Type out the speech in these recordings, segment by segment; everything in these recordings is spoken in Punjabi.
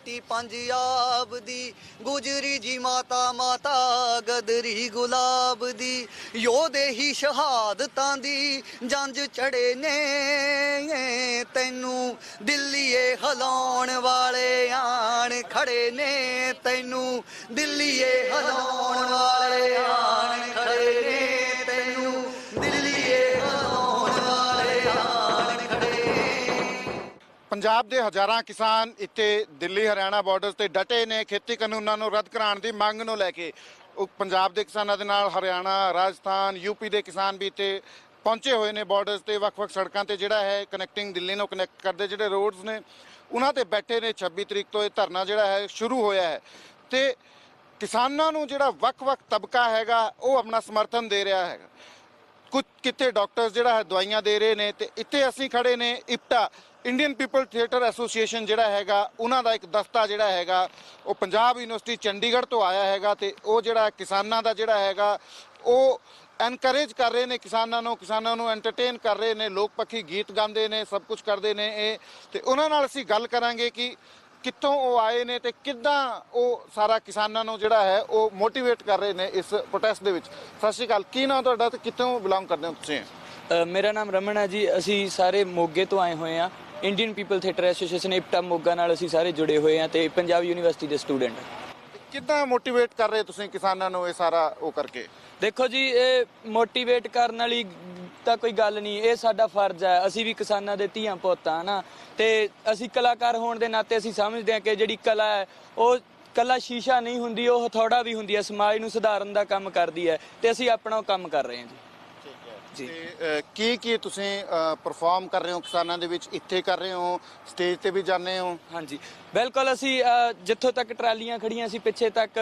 ਮਿੱਟੀ ਪੰਜਾਬ ਦੀ, ਗੁਜਰੀ ਜੀ ਮਾਤਾ ਮਾਤਾ ਗਦਰੀ ਗੁਲਾਬ ਦੀ। ਯੋਧੇ ਹੀ ਸ਼ਹਾਦਤਾਂ ਦੀ ਜੰਜ ਚੜੇ ਨੇ, ਤੈਨੂੰ ਦਿੱਲੀਏ ਹਲਾਉਣ ਵਾਲੇ ਆਣ ਖੜੇ ਨੇ, ਤੈਨੂੰ ਦਿੱਲੀਏ ਹਲਾਉਣ ਵਾਲੇ ਆਣ ਖੜੇ ਨੇ। ਪੰਜਾਬ ਦੇ ਹਜ਼ਾਰਾਂ ਕਿਸਾਨ ਇੱਥੇ ਦਿੱਲੀ, ਹਰਿਆਣਾ ਬਾਰਡਰਸ ਤੇ ਡਟੇ ਨੇ। ਖੇਤੀ ਕਾਨੂੰਨਾਂ ਨੂੰ ਰੱਦ ਕਰਾਉਣ ਦੀ ਮੰਗ ਨੂੰ ਲੈ ਕੇ ਪੰਜਾਬ ਦੇ ਕਿਸਾਨਾਂ ਦੇ ਨਾਲ ਹਰਿਆਣਾ, ਰਾਜਸਥਾਨ ਯੂਪੀ ਦੇ ਕਿਸਾਨ ਵੀ ਇੱਥੇ ਪਹੁੰਚੇ ਹੋਏ ਨੇ ਬਾਰਡਰਸ ਤੇ। ਵੱਖ-ਵੱਖ ਸੜਕਾਂ ਤੇ ਜਿਹੜਾ ਹੈ ਕਨੈਕਟਿੰਗ ਦਿੱਲੀ ਨੂੰ ਕਨੈਕਟ ਕਰਦੇ ਜਿਹੜੇ ਰੋਡਸ ਨੇ, ਉਹਨਾਂ ਤੇ ਬੈਠੇ ਨੇ 26 ਤਰੀਕ ਤੋਂ ਇਹ ਧਰਨਾ ਜਿਹੜਾ ਹੈ ਸ਼ੁਰੂ ਹੋਇਆ ਹੈ। ਤੇ ਕਿਸਾਨਾਂ ਨੂੰ ਜਿਹੜਾ ਵੱਖ-ਵੱਖ ਤਬਕਾ ਹੈਗਾ, ਉਹ ਆਪਣਾ ਸਮਰਥਨ ਦੇ ਰਿਹਾ ਹੈਗਾ। ਕੁਝ ਕਿਤੇ ਡਾਕਟਰਸ ਜਿਹੜਾ ਹੈ ਦਵਾਈਆਂ ਦੇ ਰਹੇ ਨੇ, ਤੇ ਇੱਥੇ ਅਸੀਂ ਖੜੇ ਨੇ, IPTA. Indian People Theatre Association ਜਿਹੜਾ ਹੈਗਾ, ਉਹਨਾਂ ਦਾ ਇੱਕ ਦਸਤਾ ਜਿਹੜਾ ਹੈਗਾ, ਉਹ ਪੰਜਾਬ ਯੂਨੀਵਰਸਿਟੀ ਚੰਡੀਗੜ੍ਹ ਤੋਂ ਆਇਆ ਹੈਗਾ ਤੇ ਉਹ ਜਿਹੜਾ ਕਿਸਾਨਾਂ ਦਾ ਜਿਹੜਾ ਹੈਗਾ, ਉਹ ਐਨਕਰੇਜ ਕਰ ਰਹੇ ਨੇ ਕਿਸਾਨਾਂ ਨੂੰ ਕਿਸਾਨਾਂ ਨੂੰ ਐਂਟਰਟੇਨ ਕਰ ਰਹੇ ਨੇ, ਲੋਕ ਪੱਖੀ ਗੀਤ ਗਾਉਂਦੇ ਨੇ, ਸਭ ਕੁਝ ਕਰਦੇ ਨੇ ਇਹ। ਤੇ ਉਹਨਾਂ ਨਾਲ ਅਸੀਂ ਗੱਲ ਕਰਾਂਗੇ ਕਿ ਕਿੱਥੋਂ ਉਹ ਆਏ ਨੇ ਤੇ ਕਿੱਦਾਂ ਉਹ ਸਾਰਾ ਕਿਸਾਨਾਂ ਨੂੰ ਜਿਹੜਾ ਹੈ, ਉਹ ਮੋਟੀਵੇਟ ਕਰ ਰਹੇ ਨੇ ਇਸ ਪ੍ਰੋਟੈਸਟ ਦੇ ਵਿੱਚ। ਸਤਿ ਸ਼੍ਰੀ ਅਕਾਲ, ਕੀ ਨਾਮ ਤੁਹਾਡਾ ਤੇ ਕਿੱਥੋਂ ਬਿਲੋਂਗ ਕਰਦੇ ਹੋ ਤੁਸੀਂ? ਮੇਰਾ ਨਾਮ ਰਮਨ ਹੈ ਜੀ, ਅਸੀਂ ਸਾਰੇ ਮੋਗੇ ਤੋਂ ਆਏ ਹੋਏ ਆ Indian People Theatre Association IPTA Moga ਨਾਲ ਅਸੀਂ ਸਾਰੇ ਜੁੜੇ ਹੋਏ ਆ ਤੇ ਪੰਜਾਬ ਯੂਨੀਵਰਸਿਟੀ ਦੇ ਸਟੂਡੈਂਟ ਕਿੱਦਾਂ ਮੋਟੀਵੇਟ ਕਰ ਰਹੇ ਤੁਸੀਂ ਕਿਸਾਨਾਂ ਨੂੰ ਇਹ ਸਾਰਾ ਉਹ ਕਰਕੇ? ਦੇਖੋ ਜੀ ਇਹ ਮੋਟੀਵੇਟ ਕਰਨ ਵਾਲੀ ਤਾਂ ਕੋਈ ਗੱਲ ਨਹੀਂ ਇਹ ਸਾਡਾ ਫਰਜ਼ ਹੈ। ਅਸੀਂ ਵੀ ਕਿਸਾਨਾਂ ਦੇ ਧੀਆਂ ਪੁੱਤ ਨਾ ਤੇ ਅਸੀਂ ਕਲਾਕਾਰ ਹੋਣ ਦੇ ਨਾਤੇ ਅਸੀਂ ਸਮਝਦੇ ਹਾਂ ਕਿ ਜਿਹੜੀ ਕਲਾ ਹੈ ਉਹ ਕੱਲਾ ਸ਼ੀਸ਼ਾ ਨਹੀਂ ਹੁੰਦੀ ਉਹ ਹਥੌੜਾ ਵੀ ਹੁੰਦੀ ਹੈ। ਸਮਾਜ ਨੂੰ ਸੁਧਾਰਨ ਦਾ ਕੰਮ ਕਰਦੀ ਹੈ ਤੇ ਅਸੀਂ ਆਪਣਾ ਕੰਮ ਕਰ ਰਹੇ ਹਾਂ ਜੀ। ਤੇ ਕੀ ਕੀ ਤੁਸੀਂ ਪਰਫਾਰਮ ਕਰ ਰਹੇ ਹੋ ਕਿਸਾਨਾਂ ਦੇ ਵਿੱਚ? ਇੱਥੇ ਕਰ ਰਹੇ ਹੋ? ਸਟੇਜ ਤੇ ਵੀ ਜਾਂਦੇ ਹੋ? ਹਾਂਜੀ। ਬਿਲਕੁਲ ਅਸੀਂ ਜਿੱਥੋਂ ਤੱਕ ਟਰਾਲੀਆਂ ਖੜੀਆਂ ਸੀ ਪਿੱਛੇ ਤੱਕ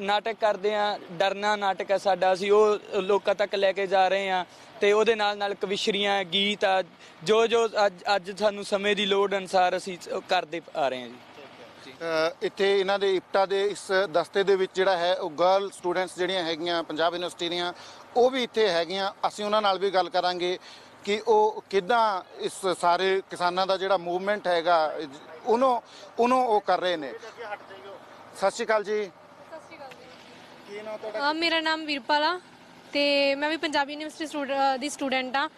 ਨਾਟਕ ਕਰਦੇ ਆ ਡਰਨਾ ਨਾਟਕ ਹੈ ਸਾਡਾ। ਅਸੀਂ ਉਹ ਲੋਕਾਂ ਤੱਕ ਲੈ ਕੇ ਜਾ ਰਹੇ ਆ ਤੇ ਉਹਦੇ ਨਾਲ ਨਾਲ ਕਵਿਸ਼ਰੀਆਂ ਗੀਤ ਆ ਜੋ ਜੋ ਅੱਜ ਅੱਜ ਸਾਨੂੰ ਸਮੇਂ ਦੀ ਲੋੜ ਅਨਸਾਰ ਅਸੀਂ ਕਰਦੇ ਆ ਰਹੇ ਹਾਂ ਜੀ। ਇੱਥੇ ਇਹਨਾਂ ਦੇ ਇਪਟਾ ਦੇ ਇਸ ਦਸਤੇ ਦੇ ਵਿੱਚ ਜਿਹੜਾ ਹੈ ਉਹ ਗਰਲ ਸਟੂਡੈਂਟਸ ਜਿਹੜੀਆਂ ਹੈਗੀਆਂ ਪੰਜਾਬ ਯੂਨੀਵਰਸਿਟੀ ਦੀਆਂ ਉਹ ਵੀ ਇੱਥੇ ਹੈਗੀਆਂ। ਅਸੀਂ ਉਹਨਾਂ ਨਾਲ ਵੀ ਗੱਲ ਕਰਾਂਗੇ ਕਿ ਉਹ ਕਿਦਾਂ ਇਸ ਸਾਰੇ ਕਿਸਾਨਾਂ ਦਾ ਜਿਹੜਾ ਮੂਵਮੈਂਟ ਹੈਗਾ ਉਹਨੂੰ ਉਹਨੂੰ ਉਹ ਕਰ ਰਹੇ ਨੇ। ਸਤਿ ਸ਼੍ਰੀ ਅਕਾਲ ਜੀ। ਸਤਿ ਸ਼੍ਰੀ ਅਕਾਲ ਜੀ ਕੀ ਨਾਮ ਤੁਹਾਡਾ? ਮੇਰਾ ਨਾਮ ਵੀਰਪਾਲ ਤੇ ਮੈਂ ਵੀ ਪੰਜਾਬੀ ਯੂਨੀਵਰਸਿਟੀ ਦੀ ਸਟੂਡੈਂਟ ਆ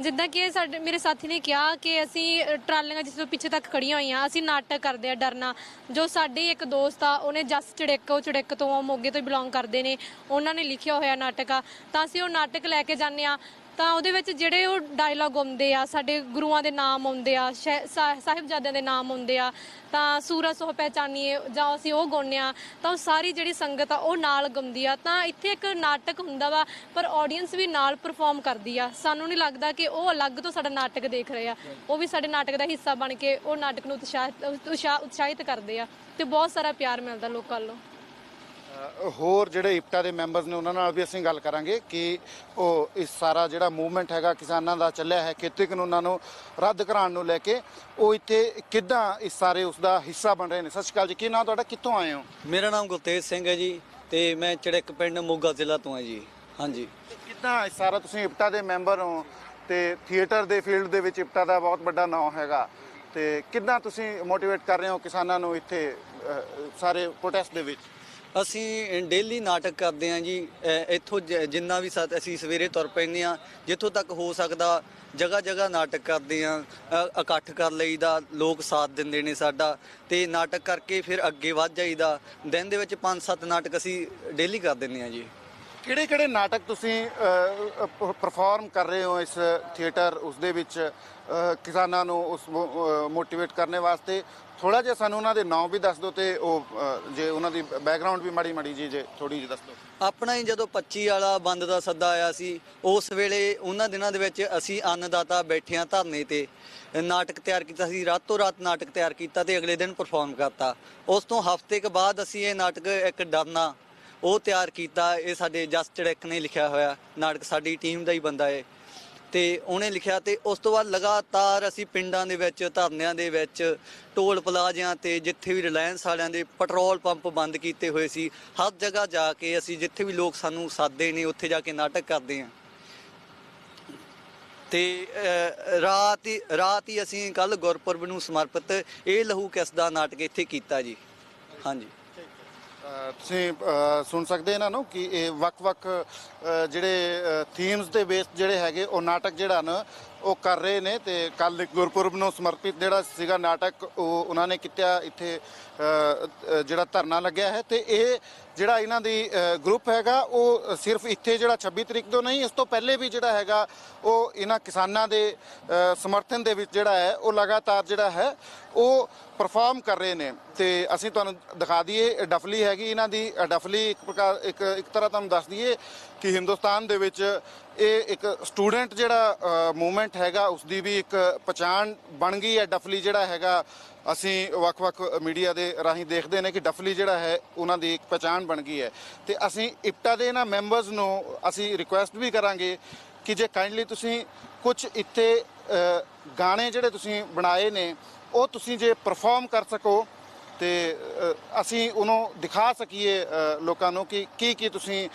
ਜਿੱਦਾਂ ਕਿ ਸਾਡੇ ਮੇਰੇ ਸਾਥੀ ਨੇ ਕਿਹਾ ਕਿ ਅਸੀਂ ਟਰਾਲੀਆਂ ਜਿਸ ਤੋਂ ਪਿੱਛੇ ਤੱਕ ਖੜੀਆਂ ਹੋਈਆਂ, ਅਸੀਂ ਨਾਟਕ ਕਰਦੇ ਆ ਡਰਨਾ। ਜੋ ਸਾਡੇ ਇੱਕ ਦੋਸਤ ਆ, ਉਹਨੇ ਜਸ ਚੜਿੱਕ, ਉਹ ਚੜਿੱਕ ਤੋਂ ਮੋਗੇ ਤੋਂ ਬਿਲੋਂਗ ਕਰਦੇ ਨੇ। ਉਹਨਾਂ ਨੇ ਲਿਖਿਆ ਹੋਇਆ ਨਾਟਕ ਆ। ਤਾਂ ਅਸੀਂ ਉਹ ਨਾਟਕ ਲੈ ਕੇ ਜਾਂਦੇ ਆ। ਤਾਂ ਉਹਦੇ ਵਿੱਚ ਜਿਹੜੇ ਉਹ ਡਾਇਲੌਗ ਆਉਂਦੇ ਆ, ਸਾਡੇ ਗੁਰੂਆਂ ਦੇ ਨਾਮ ਆਉਂਦੇ ਆ, ਸ਼ਹਿ- ਸਾਹਿਬਜ਼ਾਦਿਆਂ ਦੇ ਨਾਮ ਆਉਂਦੇ ਆ, ਤਾਂ ਸੂਰਜ ਸੋ ਪਹਿਚਾਨੀਏ ਜਾਂ ਅਸੀਂ ਉਹ ਗਾਉਂਦੇ ਆ, ਤਾਂ ਉਹ ਸਾਰੀ ਜਿਹੜੀ ਸੰਗਤ ਆ ਉਹ ਨਾਲ ਗਾਉਂਦੀ ਆ। ਤਾਂ ਇੱਥੇ ਇੱਕ ਨਾਟਕ ਹੁੰਦਾ ਵਾ, ਪਰ ਆਡੀਅנס ਵੀ ਨਾਲ ਪਰਫਾਰਮ ਕਰਦੀ ਆ। ਸਾਨੂੰ ਨਹੀਂ ਲੱਗਦਾ ਕਿ ਉਹ ਅਲੱਗ ਤੋਂ ਸਾਡਾ ਨਾਟਕ ਦੇਖ ਰਹੇ ਆ। ਉਹ ਵੀ ਸਾਡੇ ਨਾਟਕ ਦਾ ਹਿੱਸਾ ਬਣ ਕੇ ਉਹ ਨਾਟਕ ਨੂੰ ਉਤਸ਼ਾਹਿਤ ਉਤਸ਼ਾਹ- ਉਤਸ਼ਾਹਿਤ ਕਰਦੇ ਆ ਤੇ ਬਹੁਤ ਸਾਰਾ ਪਿਆਰ ਮਿਲਦਾ ਲੋਕਾਂ ਨੂੰ ਹੋਰ ਜਿਹੜੇ ਇਪਟਾ ਦੇ ਮੈਂਬਰਸ ਨੇ ਉਹਨਾਂ ਨਾਲ ਵੀ ਅਸੀਂ ਗੱਲ ਕਰਾਂਗੇ ਕਿ ਉਹ ਇਸ ਸਾਰਾ ਜਿਹੜਾ ਮੂਵਮੈਂਟ ਹੈਗਾ ਕਿਸਾਨਾਂ ਦਾ ਚੱਲਿਆ ਹੈ ਖੇਤੀ ਕਾਨੂੰਨਾਂ ਨੂੰ ਰੱਦ ਕਰਾਉਣ ਨੂੰ ਲੈ ਕੇ ਉਹ ਇੱਥੇ ਕਿੱਦਾਂ ਇਸ ਸਾਰੇ ਉਸ ਦਾ ਹਿੱਸਾ ਬਣ ਰਹੇ ਨੇ? ਸਤਿ ਸ਼੍ਰੀ ਅਕਾਲ ਜੀ ਕੀ ਨਾਮ ਤੁਹਾਡਾ? ਕਿੱਥੋਂ ਆਏ ਹੋ? ਮੇਰਾ ਨਾਮ ਗੁਰਤੇਜ ਸਿੰਘ ਹੈ ਜੀ ਤੇ ਮੈਂ ਚੜਕ ਪਿੰਡ ਮੋਗਾ ਜ਼ਿਲ੍ਹਾ ਤੋਂ ਹਾਂ ਜੀ। ਹਾਂਜੀ। ਕਿੱਦਾਂ ਇਹ ਸਾਰਾ ਤੁਸੀਂ ਇਪਟਾ ਦੇ ਮੈਂਬਰ ਹੋ ਤੇ ਥੀਏਟਰ ਦੇ ਫੀਲਡ ਦੇ ਵਿੱਚ ਇਪਟਾ ਦਾ ਬਹੁਤ ਵੱਡਾ ਨਾਮ ਹੈਗਾ ਤੇ ਕਿੱਦਾਂ ਤੁਸੀਂ ਮੋਟੀਵੇਟ ਕਰ ਰਹੇ ਹੋ ਕਿਸਾਨਾਂ ਨੂੰ ਇੱਥੇ ਸਾਰੇ ਪ੍ਰੋਟੈਸਟ ਦੇ ਵਿੱਚ? ਅਸੀਂ ਡੇਲੀ ਨਾਟਕ ਕਰਦੇ ਹਾਂ ਜੀ ਇੱਥੋਂ ਜ- ਜਿੰਨਾ ਵੀ ਸਾ- ਅਸੀਂ ਸਵੇਰੇ ਤੁਰ ਪੈਂਦੇ ਹਾਂ, ਜਿੱਥੋਂ ਤੱਕ ਹੋ ਸਕਦਾ ਜਗ੍ਹਾ ਜਗ੍ਹਾ ਨਾਟਕ ਕਰਦੇ ਹਾਂ ਇਕੱਠ ਕਰ ਲਈਦਾ, ਲੋਕ ਸਾਥ ਦਿੰਦੇ ਨੇ ਸਾਡਾ, ਤੇ ਨਾਟਕ ਕਰਕੇ ਫਿਰ ਅੱਗੇ ਵੱਧ ਜਾਈਦਾ, ਦਿਨ ਦੇ ਵਿੱਚ 5-7 ਨਾਟਕ ਅਸੀਂ ਡੇਲੀ ਕਰ ਦਿੰਦੇ ਹਾਂ ਜੀ। ਕਿਹੜੇ ਕਿਹੜੇ ਨਾਟਕ ਤੁਸੀਂ ਪਰਫਾਰਮ ਕਰ ਰਹੇ ਹੋ ਇਸ ਥੀਏਟਰ ਉਸ ਦੇ ਵਿੱਚ ਕਿਸਾਨਾਂ ਨੂੰ ਉਸ ਮੋਟੀਵੇਟ ਕਰਨੇ ਵਾਸਤੇ? ਥੋੜਾ ਜਿਹਾ ਸਾਨੂੰ ਉਹਨਾਂ ਦੇ ਨਾਮ ਵੀ ਦੱਸ ਦਿਓ ਤੇ ਉਹ ਅਹ, ਜੇ ਉਹਨਾਂ ਦੀ ਬੈਕਗ੍ਰਾਉਂਡ ਵੀ ਮਾੜੀ ਮਾੜੀ ਜੀ ਜੇ ਥੋੜੀ ਜਿਹੀ ਦੱਸ ਦਿਓ। ਆਪਣਾ ਹੀ ਜਦੋਂ 25 ਵਾਲਾ ਬੰਦ ਦਾ ਸੱਦਾ ਆਇਆ ਸੀ ਉਸ ਵੇਲੇ ਉਹਨਾਂ ਦਿਨਾਂ ਦੇ ਵਿੱਚ ਅਸੀਂ ਅੰਨਦਾਤਾ ਬੈਠਿਆਂ ਧਰਨੇ ਤੇ। ਨਾਟਕ ਤਿਆਰ ਕੀਤਾ ਸੀ ਰਾਤੋਂ ਰਾਤ ਨਾਟਕ ਤਿਆਰ ਕੀਤਾ ਤੇ ਅਗਲੇ ਦਿਨ ਪਰਫਾਰਮ ਕਰਤਾ। ਉਸ ਤੋਂ ਹਫ਼ਤੇ ਕੁ ਬਾਅਦ ਅਸੀਂ ਇਹ ਨਾਟਕ ਇੱਕ ਡਰਨਾ ਉਹ ਤਿਆਰ ਕੀਤਾ। ਇਹ ਸਾਡੇ ਜਸ ਚੜੈਕ ਨੇ ਲਿਖਿਆ ਹੋਇਆ। ਨਾਟਕ ਸਾਡੀ ਟੀਮ ਦਾ ਹੀ ਬੰਦਾ ਹੈ ਤੇ ਉਹਨੇ ਲਿਖਿਆ ਤੇ ਉਸ ਤੋਂ ਬਾਅਦ ਲਗਾਤਾਰ ਅਸੀਂ ਪਿੰਡਾਂ ਦੇ ਵਿੱਚ, ਧਰਨਿਆਂ ਦੇ ਵਿੱਚ ਟੋਲ ਪਲਾਜ਼ਿਆਂ ਤੇ ਜਿੱਥੇ ਵੀ ਰਿਲਾਇੰਸ ਵਾਲਿਆਂ ਦੇ ਪੈਟਰੋਲ ਪੰਪ ਬੰਦ ਕੀਤੇ ਹੋਏ ਸੀ, ਹਰ ਜਗ੍ਹਾ ਜਾ ਕੇ ਅਸੀਂ ਜਿੱਥੇ ਵੀ ਲੋਕ ਸਾਨੂੰ ਸਾਦੇ ਨੇ, ਉੱਥੇ ਜਾ ਕੇ ਨਾਟਕ ਕਰਦੇ ਹਾਂ। ਤੇ ਰਾਤ ਹੀ ਰਾਤ ਹੀ ਅਸੀਂ ਕੱਲ ਗੁਰਪੁਰਬ ਨੂੰ ਸਮਰਪਿਤ ਇਹ ਲਹੂ ਕਿਸ ਦਾ ਨਾਟਕ ਇੱਥੇ ਕੀਤਾ ਜੀ? ਹਾਂਜੀ। ਤੁਸੀਂ ਸੁਣ ਸਕਦੇ ਇਹਨਾਂ ਨੂੰ ਕਿ ਇਹ ਵੱਖ-ਵੱਖ ਜਿਹੜੇ ਥੀਮਸ ਦੇ ਬੇਸ ਜਿਹੜੇ ਹੈਗੇ, ਉਹ ਨਾਟਕ ਜਿਹੜਾ ਨਾ ਉਹ ਕਰ ਰਹੇ ਨੇ ਤੇ ਕੱਲ ਗੁਰਪੁਰਬ ਨੂੰ ਸਮਰਪਿਤ ਜਿਹੜਾ ਸੀਗਾ ਨਾਟਕ, ਉਹ ਉਹਨਾਂ ਨੇ ਕੀਤਾ ਇੱਥੇ ਜਿਹੜਾ ਧਰਨਾ ਲੱਗਿਆ ਹੈ ਤੇ ਇਹ ਜਿਹੜਾ ਇਹਨਾਂ ਦੀ ਗਰੁੱਪ ਹੈਗਾ, ਉਹ ਸਿਰਫ ਇੱਥੇ ਜਿਹੜਾ 26 ਤਰੀਕ ਤੋਂ ਨਹੀਂ, ਇਸ ਤੋਂ ਪਹਿਲੇ ਵੀ ਜਿਹੜਾ ਹੈਗਾ, ਉਹ ਇਹਨਾਂ ਕਿਸਾਨਾਂ ਦੇ ਸਮਰਥਨ ਦੇ ਵਿੱਚ ਜਿਹੜਾ ਹੈ, ਉਹ ਲਗਾਤਾਰ ਜਿਹੜਾ ਹੈ, ਉਹ ਪਰਫਾਰਮ ਕਰ ਰਹੇ ਨੇ। ਤੇ ਅਸੀਂ ਤੁਹਾਨੂੰ ਦਿਖਾ ਦਈਏ ਡਫਲੀ ਹੈਗੀ ਇਹਨਾਂ ਦੀ ਡਫਲੀ ਇੱਕ ਪ੍ਰਕਾਰ, ਇੱਕ ਇੱਕ ਤਰ੍ਹਾਂ ਤੁਹਾਨੂੰ ਦੱਸ ਦਈਏ ਕਿ ਹਿੰਦੁਸਤਾਨ ਦੇ ਵਿੱਚ ਇਹ ਇੱਕ ਸਟੂਡੈਂਟ ਜਿਹੜਾ ਮੂਵਮੈਂਟ ਹੈਗਾ ਉਸ ਦੀ ਵੀ ਇੱਕ ਪਛਾਣ ਬਣ ਗਈ ਹੈ ਡਫਲੀ ਜਿਹੜਾ ਹੈਗਾ। ਅਸੀਂ ਵੱਖ-ਵੱਖ ਮੀਡੀਆ ਦੇ ਰਾਹੀਂ ਦੇਖਦੇ ਨੇ ਕਿ ਡਫਲੀ ਜਿਹੜਾ ਹੈ, ਉਹਨਾਂ ਦੀ ਇੱਕ ਪਛਾਣ ਬਣ ਗਈ ਹੈ। ਤੇ ਅਸੀਂ ਇਪਟਾ ਦੇ ਇਹਨਾਂ ਮੈਂਬਰਸ ਨੂੰ ਅਸੀਂ ਰਿਕੁਐਸਟ ਵੀ ਕਰਾਂਗੇ ਕਿ ਜੇ ਕਾਈਂਡਲੀ ਤੁਸੀਂ ਕੁਝ ਇੱਥੇ ਗਾਣੇ ਜਿਹੜੇ ਤੁਸੀਂ ਬਣਾਏ ਨੇ, ਉਹ ਤੁਸੀਂ ਜੇ ਪਰਫਾਰਮ ਕਰ ਸਕੋ ਤੇ ਅਸੀਂ ਉਹਨੂੰ ਦਿਖਾ ਸਕੀਏ ਲੋਕਾਂ ਨੂੰ ਕਿ ਕੀ ਕੀ ਤੁਸੀਂ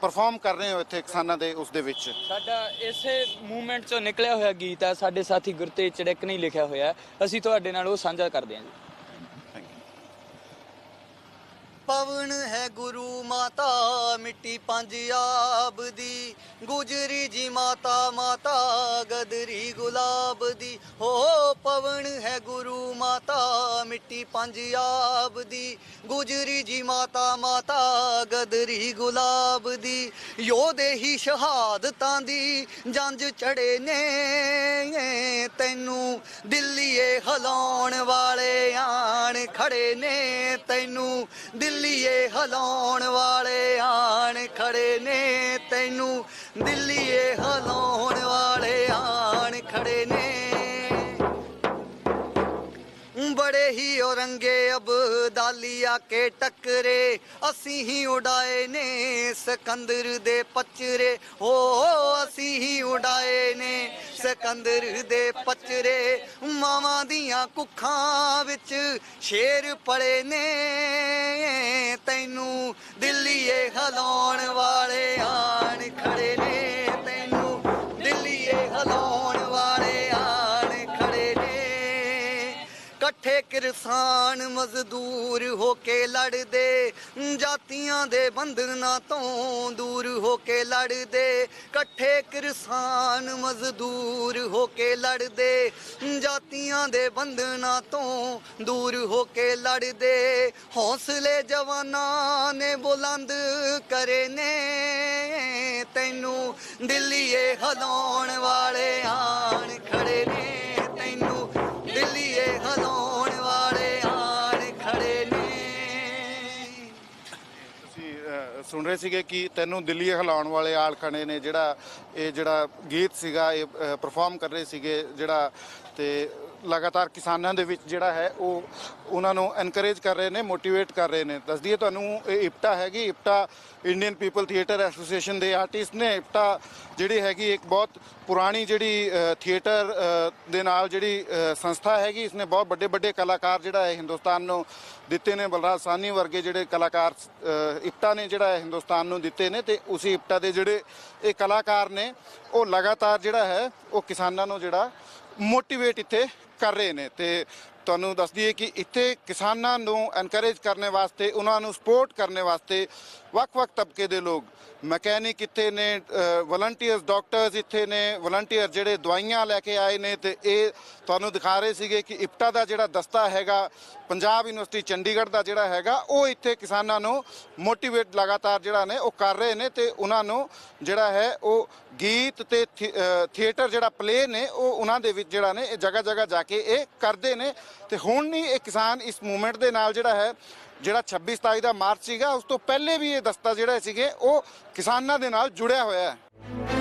ਪਰਫਾਰਮ ਕਰ ਰਹੇ ਹੋ ਇੱਥੇ ਕਿਸਾਨਾਂ ਦੇ ਉਸ ਦੇ ਵਿੱਚ? ਸਾਡਾ ਇਸੇ ਮੂਵਮੈਂਟ ਚੋਂ ਨਿਕਲਿਆ ਹੋਇਆ ਗੀਤ ਹੈ ਸਾਡੇ ਸਾਥੀ ਗੁਰਤੇਜ ਚੜਕ ਨੇ ਲਿਖਿਆ ਹੋਇਆ ਅਸੀਂ ਤੁਹਾਡੇ ਨਾਲ ਉਹ ਸਾਂਝਾ ਕਰਦੇ ਹਾਂ ਜੀ। ਪਵਨ ਹੈ ਗੁਰੂ ਮਾਤਾ ਮਿੱਟੀ ਪੰਜਾਬ ਦੀ। ਗੁਜਰੀ ਜੀ ਮਾਤਾ ਮਾਤਾ ਗਦਰੀ ਗੁਲਾਬ ਦੀ। ਹੋ ਪਵਨ ਹੈ ਗੁਰੂ ਮਾਤਾ ਮਿੱਟੀ ਪੰਜਾਬ ਦੀ, ਗੁਜਰੀ ਜੀ ਮਾਤਾ ਮਾਤਾ ਗਦਰੀ ਗੁਲਾਬ ਦੀ। ਯੋਧੇ ਹੀ ਸ਼ਹਾਦਤਾਂ ਦੀ ਜੰਜ ਚੜੇ ਨੇ ਤੈਨੂੰ ਦਿੱਲੀਏ ਹਲਾਉਣ ਵਾਲੇ ਆਣ ਖੜੇ ਨੇ, ਤੈਨੂੰ ਦਿੱਲੀਏ ਹਲਾਉਣ ਵਾਲੇ ਆਣ ਖੜੇ ਨੇ, ਤੈਨੂੰ ਦਿੱਲੀਏ ਹਲਾਉਣ ਵਾਲੇ ਆਣ ਖੜੇ ਨੇ। ਬੜੇ ਹੀ ਔਰੰਗੇ ਅਬਦਾਲੀਆ ਕੇ ਟੱਕਰੇ, ਅਸੀਂ ਹੀ ਉਡਾਏ ਨੇ ਸਿਕੰਦਰ ਦੇ ਪਚਰੇ। ਹੋ, ਅਸੀਂ ਹੀ ਉਡਾਏ ਨੇ ਸਿਕੰਦਰ ਦੇ ਪਚਰੇ। ਮਾਵਾਂ ਦੀਆਂ ਕੁੱਖਾਂ ਵਿੱਚ ਸ਼ੇਰ ਪੜੇ ਨੇ। ਤੈਨੂੰ ਦਿੱਲੀਏ ਹਲਾਉਣ ਵਾਲੇ ਆਣ ਖੜੇ ਨੇ। ਕਿਸਾਨ ਮਜ਼ਦੂਰ ਹੋ ਕੇ ਲੜਦੇ, ਜਾਤੀਆਂ ਦੇ ਬੰਧਨਾਂ ਤੋਂ ਦੂਰ ਹੋ ਕੇ ਲੜਦੇ। ਇਕੱਠੇ ਕਿਰਸਾਨ ਮਜ਼ਦੂਰ ਹੋ ਕੇ ਲੜਦੇ, ਜਾਤੀਆਂ ਦੇ ਬੰਧਨਾਂ ਤੋਂ ਦੂਰ ਹੋ ਕੇ ਲੜਦੇ। ਹੌਸਲੇ ਜਵਾਨਾਂ ਨੇ ਬੁਲੰਦ ਕਰੇ ਨੇ, ਤੈਨੂੰ ਦਿੱਲੀਏ ਹਲਾਉਣ ਵਾਲੇ ਆਣ ਖੜੇ ਨੇ। ਤੈਨੂੰ ਦਿੱਲੀਏ ਹਲਾਉਣ ਸੁਣ ਰਹੇ ਸੀਗੇ ਕਿ ਤੈਨੂੰ ਦਿੱਲੀ ਹਿਲਾਉਣ ਵਾਲੇ ਆਲ ਨੇ ਜਿਹੜਾ ਇਹ ਜਿਹੜਾ ਗੀਤ ਸੀਗਾ, ਇਹ ਪਰਫਾਰਮ ਕਰ ਰਹੇ ਸੀਗੇ ਜਿਹੜਾ ਤੇ ਲਗਾਤਾਰ ਕਿਸਾਨਾਂ ਦੇ ਵਿੱਚ ਜਿਹੜਾ ਹੈ ਉਹ ਉਹਨਾਂ ਨੂੰ ਐਨਕਰੇਜ ਕਰ ਰਹੇ ਨੇ ਮੋਟੀਵੇਟ ਕਰ ਰਹੇ ਨੇ। ਦੱਸ ਦਈਏ ਤੁਹਾਨੂੰ, ਇਹ ਇਪਟਾ ਹੈਗੀ, IPTA Indian People Theatre Association ਦੇ ਆਰਟਿਸਟ ਨੇ। ਇਪਟਾ ਜਿਹੜੀ ਹੈਗੀ ਇੱਕ ਬਹੁਤ ਪੁਰਾਣੀ ਜਿਹੜੀ ਥੀਏਟਰ ਦੇ ਨਾਲ ਜਿਹੜੀ ਸੰਸਥਾ ਹੈਗੀ, ਇਸਨੇ ਬਹੁਤ ਵੱਡੇ ਵੱਡੇ ਕਲਾਕਾਰ ਜਿਹੜਾ ਹੈ ਹਿੰਦੁਸਤਾਨ ਨੂੰ ਦਿੱਤੇ ਨੇ। ਬਲਰਾਜ ਸਾਨੀ ਵਰਗੇ ਜਿਹੜੇ ਕਲਾਕਾਰ ਇਪਟਾ ਨੇ ਜਿਹੜਾ ਹੈ ਹਿੰਦੁਸਤਾਨ ਨੂੰ ਦਿੱਤੇ ਨੇ ਤੇ ਉਸੇ ਇਪਟਾ ਦੇ ਜਿਹੜੇ ਇਹ ਕਲਾਕਾਰ ਨੇ, ਉਹ ਲਗਾਤਾਰ ਜਿਹੜਾ ਹੈ, ਉਹ ਕਿਸਾਨਾਂ ਨੂੰ ਜਿਹੜਾ ਮੋਟੀਵੇਟ ਇੱਥੇ ਕਰ ਰਹੇ ਨੇ ਤੇ ਤੁਹਾਨੂੰ ਦੱਸ ਦਈਏ ਕਿ ਇੱਥੇ ਕਿਸਾਨਾਂ ਨੂੰ ਐਨਕਰੇਜ ਕਰਨ ਵਾਸਤੇ, ਉਹਨਾਂ ਨੂੰ ਸਪੋਰਟ ਕਰਨ ਵਾਸਤੇ ਵੱਖ-ਵੱਖ ਤਬਕੇ ਦੇ ਲੋਕ, ਮਕੈਨਿਕ ਇੱਥੇ ਨੇ ਵਲੰਟੀਅਰਸ ਡਾਕਟਰਸ ਇੱਥੇ ਨੇ ਵਲੰਟੀਅਰ ਜਿਹੜੇ ਦਵਾਈਆਂ ਲੈ ਕੇ ਆਏ ਨੇ ਤੇ ਇਹ ਤੁਹਾਨੂੰ ਦਿਖਾ ਰਹੇ ਸੀਗੇ ਕਿ ਇਪਟਾ ਦਾ ਜਿਹੜਾ ਦਸਤਾ ਹੈਗਾ, ਪੰਜਾਬ ਯੂਨੀਵਰਸਿਟੀ ਚੰਡੀਗੜ੍ਹ ਦਾ ਜਿਹੜਾ ਹੈਗਾ, ਉਹ ਇੱਥੇ ਕਿਸਾਨਾਂ ਨੂੰ ਮੋਟੀਵੇਟ ਲਗਾਤਾਰ ਜਿਹੜਾ ਨੇ, ਉਹ ਕਰ ਰਹੇ ਨੇ ਤੇ ਉਹਨਾਂ ਨੂੰ ਜਿਹੜਾ ਹੈ ਉਹ ਗੀਤ ਤੇ ਥੀ- ਥੀਏਟਰ ਜਿਹੜਾ ਪਲੇ ਨੇ, ਉਹ ਉਹਨਾਂ ਦੇ ਵਿੱਚ ਜਿਹੜਾ ਨੇ, ਇਹ ਜਗ੍ਹਾ ਜਗ੍ਹਾ ਜਾ ਕੇ ਇਹ ਕਰਦੇ ਨੇ ਤੇ ਹੁਣ ਨਹੀਂ ਇਹ ਕਿਸਾਨ ਇਸ ਮੂਵਮੈਂਟ ਦੇ ਨਾਲ ਜਿਹੜਾ ਹੈ ਜਿਹੜਾ 26 27 ਦਾ ਮਾਰਚ ਸੀਗਾ, ਉਸ ਤੋਂ ਪਹਿਲੇ ਵੀ ਇਹ ਦਸਤਾ ਜਿਹੜਾ ਸੀਗੇ, ਉਹ ਕਿਸਾਨਾਂ ਦੇ ਨਾਲ ਜੁੜਿਆ ਹੋਇਆ ਹੈ।